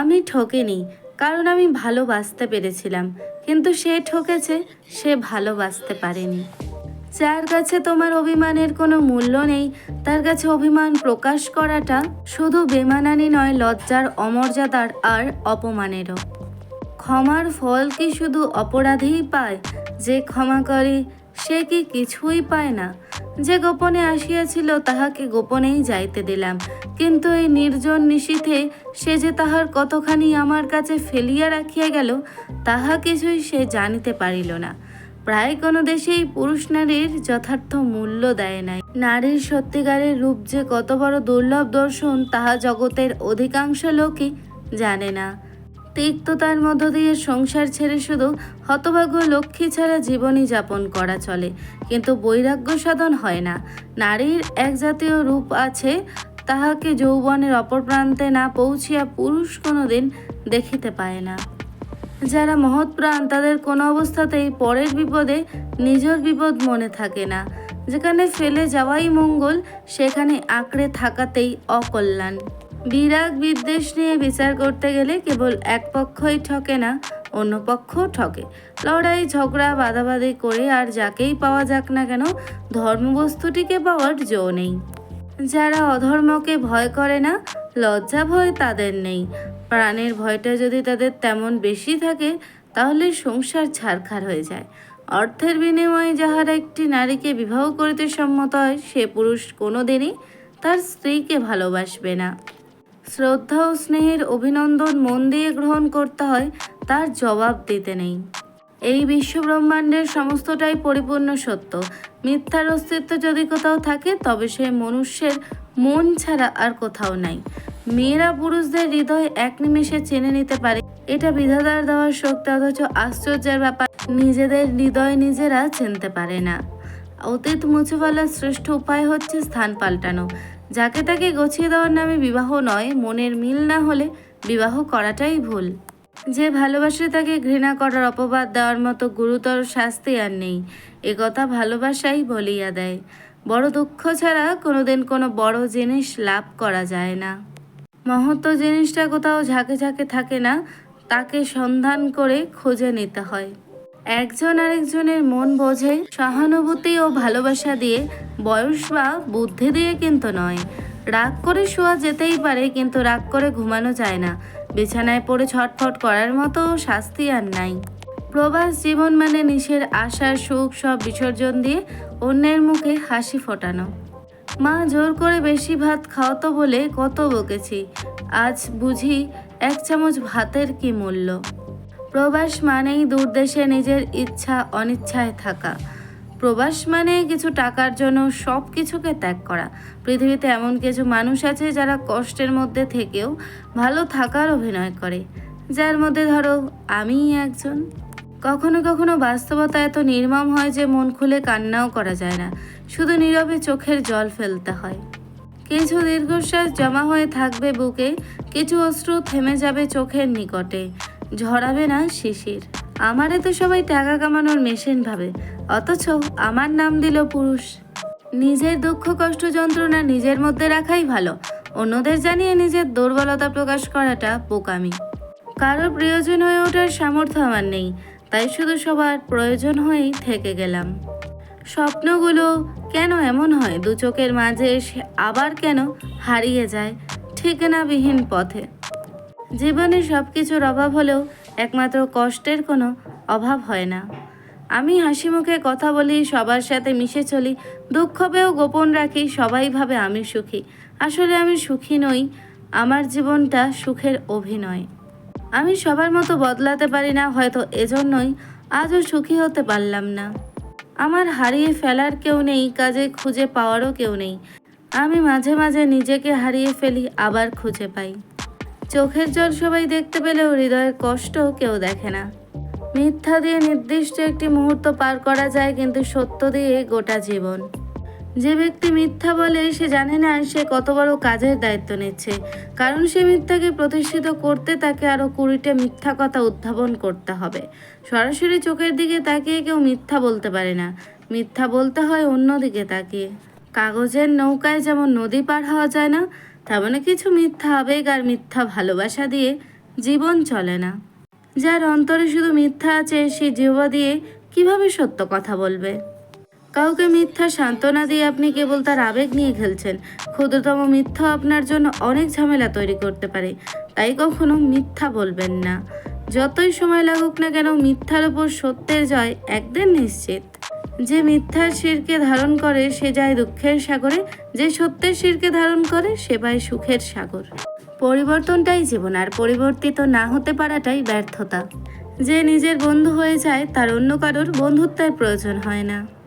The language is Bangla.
আমি ঠকিনি, কারণ আমি ভালোবাসতে পেরেছিলাম। কিন্তু সে ঠকেছে, সে ভালোবাসতে পারেনি। যার কাছে তোমার অভিমানের কোনো মূল্য নেই, তার কাছে অভিমান প্রকাশ করাটা শুধু বেমানানি নয়, লজ্জার অমর্যাদার আর অপমানেরও। ক্ষমার ফল কি শুধু অপরাধীই পায়? যে ক্ষমা করে, সে কি কিছুই পায় না? যে গোপনে আসিয়াছিল, তাহাকে গোপনেই যাইতে দিলাম। কিন্তু এই নির্জন নিশীথে সে যে তাহার কতখানি আমার কাছে ফেলিয়া রাখিয়া গেল, তাহা কিছুই সে জানিতে পারিল না। প্রায় কোনো দেশেই পুরুষ নারীর যথার্থ মূল্য দেয় নাই। নারীর সত্যিকারের রূপ যে কত বড় দুর্লভ দর্শন, তাহা জগতের অধিকাংশ লোকই জানে না। তিক্ততার মধ্য দিয়ে সংসার ছেড়ে শুধু হতভাগ্য লক্ষ্মী ছাড়া জীবনই যাপন করা চলে। কিন্তু বৈরাগ্য সাধন হয় না। নারীর এক জাতীয় রূপ আছে, তাহাকে যৌবনের অপর প্রান্তে না পৌঁছিয়া পুরুষ কোনোদিন দেখিতে পায় না। যারা মহৎ প্রাণ, তাদের কোনো অবস্থাতেই পরের বিপদে নিজের বিপদ মনে থাকে না। যেখানে ফেলে যাওয়াই মঙ্গল, সেখানে আঁকড়ে থাকাতেই অকল্যাণ। বিরাগ বিদ্বেষ নিয়ে বিচার করতে গেলে কেবল এক পক্ষই ঠকে না, অন্য পক্ষও ঠকে। লড়াই, ঝগড়া বাদাবাদি করে আর যাকেই পাওয়া যাক না কেন, ধর্মবস্তুটিকে পাওয়ার জো নেই। যারা অধর্মকে ভয় করে না, লজ্জা ভয় তাদের নেই। প্রাণের ভয়টা যদি তাদের তেমন বেশি থাকে, তাহলে সংসার ছারখার হয়ে যায়। অর্থের বিনিময়ে যাহারা একটি নারীকে বিবাহ করিতে সম্মত হয়, সে পুরুষ কোনোদিনই তার স্ত্রীকে ভালোবাসবে না। শ্রদ্ধা ও স্নেহের অভিনন্দন মন দিয়ে গ্রহণ করতে হয়, তার জবাব দিতে নেই। এই বিশ্বব্রহ্মাণ্ডের সমস্তটাই পরিপূর্ণ সত্য। মিথ্যার অস্তিত্ব যদি কোথাও থাকে, তবে সে মনুষ্যের মন ছাড়া আর কোথাও নাই। মেয়েরা পুরুষদের হৃদয় এক নিমেষে চেনে নিতে পারে। এটা বিধাতার দেওয়ার শক্তি, অথচ আশ্চর্যের ব্যাপার, নিজেদের হৃদয় নিজেরা চিনতে পারে না। অতীত মুছে ফেলার শ্রেষ্ঠ উপায় হচ্ছে স্থান পাল্টানো। যাকে তাকে গছিয়ে দেওয়ার নামে বিবাহ নয়, মনের মিল না হলে বিবাহ করাটাই ভুল। যে ভালোবাসে তাকে ঘৃণা করার অপবাদ দেওয়ার মতো গুরুতর শাস্তি আর নেই। একথা ভালোবাসাই বলিয়া দেয়। বড় দুঃখ ছাড়া কোনোদিন কোনো বড় জিনিস লাভ করা যায় না। মহত্ব জিনিসটা কোথাও ঝাঁকে ঝাঁকে থাকে না, তাকে সন্ধান করে খুঁজে নিতে হয়। একজন আরেকজনের মন বোঝে, সহানুভূতি ও ভালোবাসা দিয়ে। বয়স বা বুদ্ধি দিয়ে কিন্তু নয়। রাগ করে শোয়া যেতেই পারে, কিন্তু রাগ করে ঘুমানো যায় না। বিছানায় পড়ে ছটফট করার মতো শাস্তি আর নাই। প্রবাস জীবন মানে নিশের আশা, সুখ সব বিসর্জন দিয়ে অন্যের মুখে হাসি ফোটানো। মা, জোর করে বেশি ভাত খাওয়াতো বলে কত বকেছি। আজ বুঝি এক চামচ ভাতের কি মূল্য। প্রবাস মানেই দূরদেশে নিজের ইচ্ছা, অনিচ্ছায় থাকা। প্রবাস মানে কিছু টাকার জন্য সব কিছুকে ত্যাগ করা। পৃথিবীতে এমন কিছু মানুষ আছে যারা কষ্টের মধ্যে থেকেও ভালো থাকার অভিনয় করে। যার মধ্যে ধরো, আমিই একজন। কখনো কখনো বাস্তবতা এত নির্মম হয় যে মন খুলে কান্নাও করা যায় না। শুধু নীরবে চোখের জল ফেলতে হয়। কিছু দীর্ঘশ্বাস জমা হয়ে থাকবে বুকে, কিছু অশ্রু থেমে যাবে চোখের নিকটে। ঝরাবে না শিশির। আমারে তো সবাই টাকা কামানোর মেশিন ভাবে, অথচ আমার নাম দিল পুরুষ। নিজের দুঃখ কষ্ট যন্ত্রণা নিজের মধ্যে রাখাই ভালো, অন্যদের জানিয়ে নিজের দুর্বলতা প্রকাশ করাটা বোকামি। কারোর প্রয়োজন হয়ে ওঠার সামর্থ্য আমার নেই, তাই শুধু সবার প্রয়োজন হয়েই থেকে গেলাম। স্বপ্নগুলো কেন এমন হয়? দু চোখের মাঝে এসে আবার কেন হারিয়ে যায়? ঠিকানাবিহীন পথে। জীবনে সব কিছুর অভাব হলেও একমাত্র কষ্টের কোনো অভাব হয় না। আমি হাসি মুখে কথা বলি, সবার সাথে মিশে চলি, দুঃখ পেয়েও গোপন রাখি, সবাই ভাবে আমি সুখী। আসলে আমি সুখী নই, আমার জীবনটা সুখের অভিনয়। আমি সবার মতো বদলাতে পারি না, হয়তো এজন্যই আজও সুখী হতে পারলাম না। আমার হারিয়ে ফেলার কেউ নেই, কাজে খুঁজে পাওয়ারও কেউ নেই। আমি মাঝে মাঝে নিজেকে হারিয়ে ফেলি, আবার খুঁজে পাই। চোখের জল সবাই দেখতে পেলেও হৃদয়ের কষ্ট কেউ দেখে না। মিথ্যা দিয়ে নির্দিষ্ট একটি মুহূর্ত পার করা যায় কিন্তু সত্য দিয়ে গোটা জীবন। যে ব্যক্তি মিথ্যা বলে সে জানে না সে কত বড় কাজের দায়িত্ব নিচ্ছে। কারণ সে মিথ্যাকে প্রতিষ্ঠিত করতে তাকে আরও কুড়িটা মিথ্যা কথা উদ্ভাবন করতে হবে। সরাসরি চোখের দিকে তাকিয়ে কেউ মিথ্যা বলতে পারে না। মিথ্যা বলতে হয় অন্যদিকে তাকিয়ে। কাগজের নৌকায় যেমন নদী পার হওয়া যায় না তেমন কিছু মিথ্যা আবেগ আর মিথ্যা ভালোবাসা দিয়ে জীবন চলে না। যার অন্তরে শুধু মিথ্যা আছে, সে জিহ্বা দিয়ে কীভাবে সত্য কথা বলবে? কাউকে মিথ্যা সান্ত্বনা দিয়ে আপনি কেবল তার আবেগ নিয়ে খেলছেন। ক্ষুদ্রতম মিথ্যা আপনার জন্য অনেক ঝামেলা তৈরি করতে পারে। তাই কখনো মিথ্যা বলবেন না। যতই সময় লাগুক না কেন, মিথ্যার ওপর সত্যের জয় একদিন নিশ্চিত। যে মিথ্যার শিরকে ধারণ করে, সে যায় দুঃখের সাগরে। যে সত্যের শিরকে ধারণ করে, সে পায় সুখের সাগর। পরিবর্তনটাই জীবন, আর পরিবর্তিত না হতে পারাটাই ব্যর্থতা। যে নিজের বন্ধু হয়ে যায়, তার অন্য কারোর বন্ধুত্বের প্রয়োজন হয় না।